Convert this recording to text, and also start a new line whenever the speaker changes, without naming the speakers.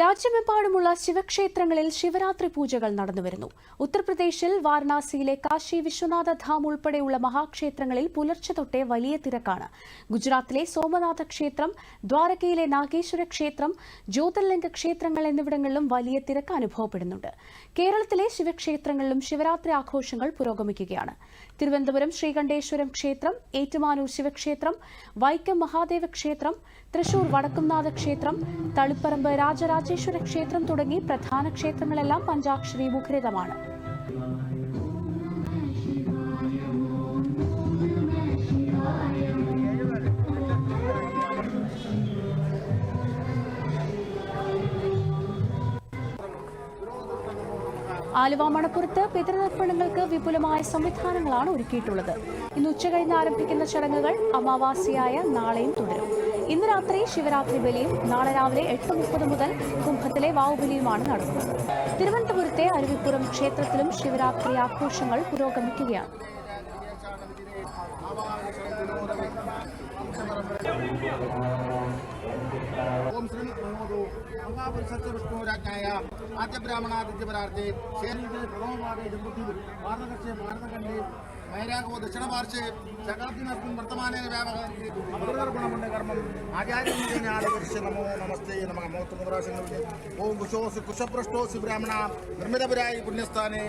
രാജ്യമെമ്പാടുമുള്ള ശിവക്ഷേത്രങ്ങളിൽ ശിവരാത്രി പൂജകൾ നടന്നുവരുന്നു. ഉത്തർപ്രദേശിൽ വാരണാസിയിലെ കാശി വിശ്വനാഥ ധാം ഉൾപ്പെടെയുള്ള മഹാക്ഷേത്രങ്ങളിൽ പുലർച്ചെ തൊട്ടേ വലിയ തിരക്കാണ്. ഗുജറാത്തിലെ സോമനാഥ ക്ഷേത്രം ദ്വാരകയിലെ നാഗേശ്വര ക്ഷേത്രം ജ്യോതിർലിംഗ ക്ഷേത്രങ്ങൾ എന്നിവിടങ്ങളിലും വലിയ തിരക്ക് അനുഭവപ്പെടുന്നുണ്ട്. കേരളത്തിലെ ശിവക്ഷേത്രങ്ങളിലും ശിവരാത്രി ആഘോഷങ്ങൾ പുരോഗമിക്കുകയാണ്. തിരുവനന്തപുരം ശ്രീകണ്ഠേശ്വരം ക്ഷേത്രം ഏറ്റുമാനൂർ ശിവക്ഷേത്രം വൈക്കം മഹാദേവ ക്ഷേത്രം തൃശൂർ വടക്കുംനാഥ ക്ഷേത്രം തളിപ്പറമ്പ് രാജരാജേശ്വര ക്ഷേത്രം തുടങ്ങി പ്രധാന ക്ഷേത്രങ്ങളെല്ലാം പഞ്ചാക്ഷരി മുഖരിതമാണ്. ആലുവ മണപ്പുറത്ത് പിതൃതർപ്പണങ്ങൾക്ക് വിപുലമായ സംവിധാനങ്ങളാണ് ഒരുക്കിയിട്ടുള്ളത്. ഇന്ന് ഉച്ചകഴിഞ്ഞ് ആരംഭിക്കുന്ന ചടങ്ങുകൾ അമാവാസിയായ നാളെയും തുടരും. ഇന്ന് രാത്രി ശിവരാത്രി ബലിയും നാളെ രാവിലെ എട്ട് മുപ്പത് മുതൽ കുംഭത്തിലെ വാവുബലിയുമാണ് നടക്കുന്നത്. തിരുവനന്തപുരത്തെ അരുവിപ്പുറം ക്ഷേത്രത്തിലും ശിവരാത്രി ആഘോഷങ്ങൾ പുരോഗമിക്കുകയാണ്.
ഓം ശ്രീ നമോദോ മഹാപുരുഷത്തെ വിഷ്ണുരാജ്ഞായ ആദ്യബ്രാഹ്മണാദിത്യപരാർത്ഥേ ശേരീതെ പ്രഥമപാദേ ജമ്പുതി ഭാരതകക്ഷേ ഭാരതഖണ്ഡേ മൈരാഗോ ദക്ഷിണപാർശ്വേ സകലത്തിനർക്കും വർത്തമാനേന വ്യാപകർത്തി ആചാര്യനാദിപരിശ നമോ നമസ്തേ നമ ഓം കുശോസ് കുശപൃഷ്ടോസി ബ്രാഹ്മണ നിർമ്മിതപുരായി പുണ്യസ്ഥാനെ.